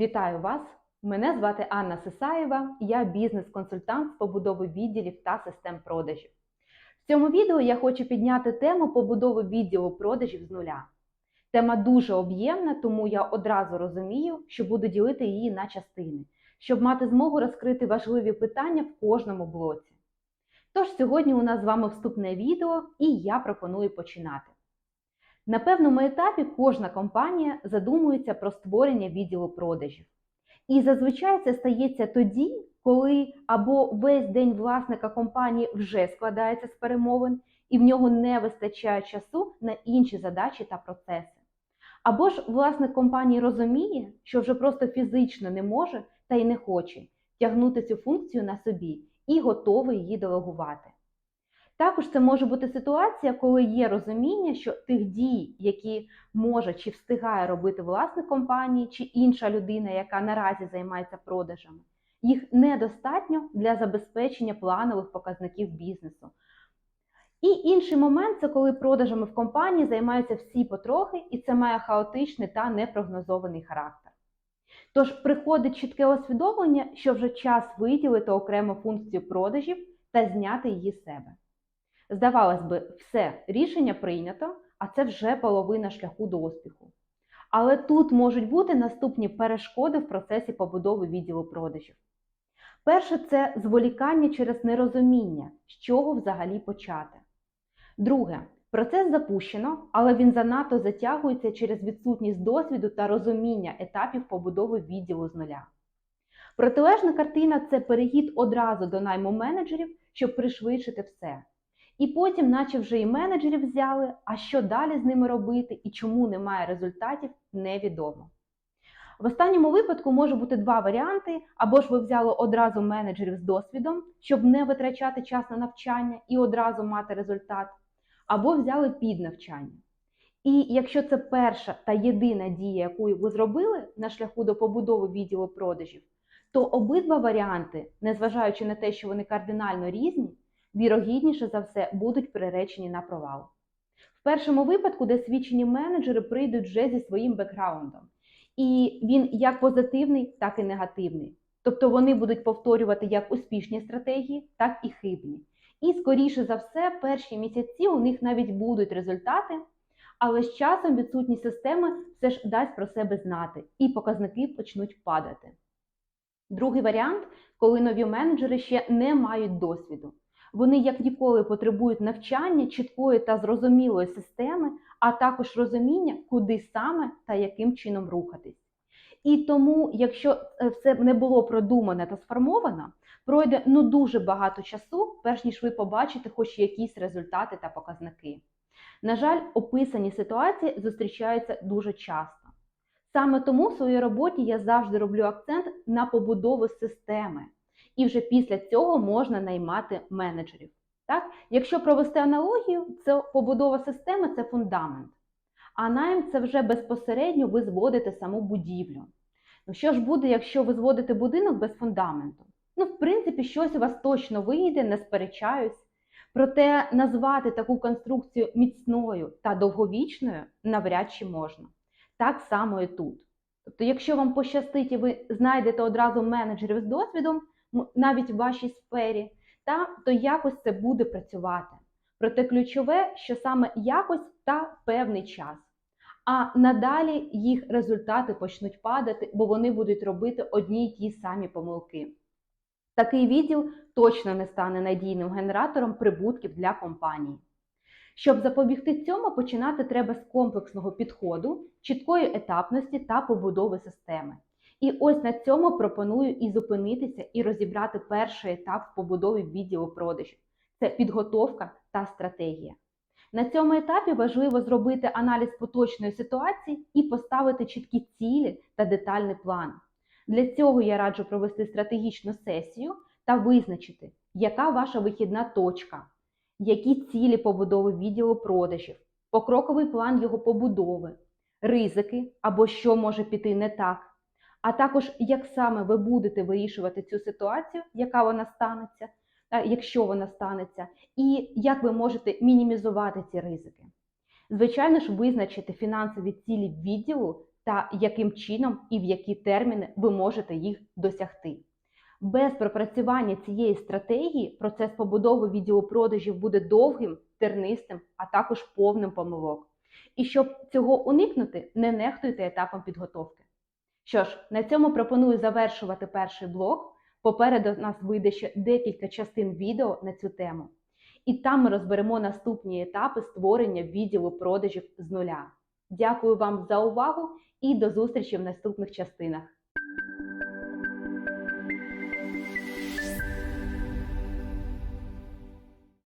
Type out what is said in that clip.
Вітаю вас! Мене звати Анна Сисаєва, я бізнес-консультант з побудови відділів та систем продажів. В цьому відео я хочу підняти тему побудови відділу продажів з нуля. Тема дуже об'ємна, тому я одразу розумію, що буду ділити її на частини, щоб мати змогу розкрити важливі питання в кожному блоці. Тож сьогодні у нас з вами вступне відео, і я пропоную починати. На певному етапі кожна компанія задумується про створення відділу продажів. І зазвичай це стається тоді, коли або весь день власника компанії вже складається з перемовин, і в нього не вистачає часу на інші задачі та процеси. Або ж власник компанії розуміє, що вже просто фізично не може та й не хоче тягнути цю функцію на собі і готовий її делегувати. Також це може бути ситуація, коли є розуміння, що тих дій, які може чи встигає робити власник компанії, чи інша людина, яка наразі займається продажами, їх недостатньо для забезпечення планових показників бізнесу. І інший момент це коли продажами в компанії займаються всі потрохи, і це має хаотичний та непрогнозований характер. Тож приходить чітке усвідомлення, що вже час виділити окрему функцію продажів та зняти її з себе. Здавалось би, все рішення прийнято, а це вже половина шляху до успіху. Але тут можуть бути наступні перешкоди в процесі побудови відділу продажів. Перше це зволікання через нерозуміння, з чого взагалі почати. Друге, процес запущено, але він занадто затягується через відсутність досвіду та розуміння етапів побудови відділу з нуля. Протилежна картина це перехід одразу до найму менеджерів, щоб пришвидшити все. І потім, наче вже і менеджерів взяли, а що далі з ними робити і чому немає результатів, невідомо. В останньому випадку може бути два варіанти: або ж ви взяли одразу менеджерів з досвідом, щоб не витрачати час на навчання і одразу мати результат, або взяли під навчання. І якщо це перша та єдина дія, яку ви зробили на шляху до побудови відділу продажів, то обидва варіанти, незважаючи на те, що вони кардинально різні, вірогідніше за все будуть приречені на провал. В першому випадку досвідчені менеджери прийдуть вже зі своїм бекграундом, і він як позитивний, так і негативний. Тобто вони будуть повторювати як успішні стратегії, так і хибні. І, скоріше за все, перші місяці у них навіть будуть результати, але з часом відсутність системи все ж дасть про себе знати, і показники почнуть падати. Другий варіант, коли нові менеджери ще не мають досвіду. Вони як ніколи потребують навчання чіткої та зрозумілої системи, а також розуміння, куди саме та яким чином рухатись. І тому, якщо все не було продумане та сформовано, пройде ну дуже багато часу, перш ніж ви побачите хоч якісь результати та показники. На жаль, описані ситуації зустрічаються дуже часто. Саме тому в своїй роботі я завжди роблю акцент на побудову системи. І вже після цього можна наймати менеджерів. Так? Якщо провести аналогію, це побудова системи це фундамент. А найм це вже безпосередньо ви зводите саму будівлю. Ну що ж буде, якщо ви зводите будинок без фундаменту? Ну, в принципі, щось у вас точно вийде, не сперечаюсь. Проте назвати таку конструкцію міцною та довговічною навряд чи можна. Так само і тут. Тобто, якщо вам пощастить і ви знайдете одразу менеджерів з досвідом, навіть в вашій сфері, та, то якось це буде працювати. Проте ключове, що саме якось та певний час. А надалі їх результати почнуть падати, бо вони будуть робити одні й ті самі помилки. Такий відділ точно не стане надійним генератором прибутків для компанії. Щоб запобігти цьому, починати треба з комплексного підходу, чіткої етапності та побудови системи. І ось на цьому пропоную і зупинитися, і розібрати перший етап в побудові відділу продажів це підготовка та стратегія. На цьому етапі важливо зробити аналіз поточної ситуації і поставити чіткі цілі та детальний план. Для цього я раджу провести стратегічну сесію та визначити, яка ваша вихідна точка, які цілі побудови відділу продажів, покроковий план його побудови, ризики або що може піти не так а також як саме ви будете вирішувати цю ситуацію, яка вона станеться, якщо вона станеться, і як ви можете мінімізувати ці ризики. Звичайно ж, визначити фінансові цілі відділу та яким чином і в які терміни ви можете їх досягти. Без пропрацювання цієї стратегії процес побудови відеопродажів буде довгим, тернистим, а також повним помилок. І щоб цього уникнути, не нехтуйте етапом підготовки. Що ж, на цьому пропоную завершувати перший блок. Попереду нас вийде ще декілька частин відео на цю тему. І там ми розберемо наступні етапи створення відділу продажів з нуля. Дякую вам за увагу і до зустрічі в наступних частинах.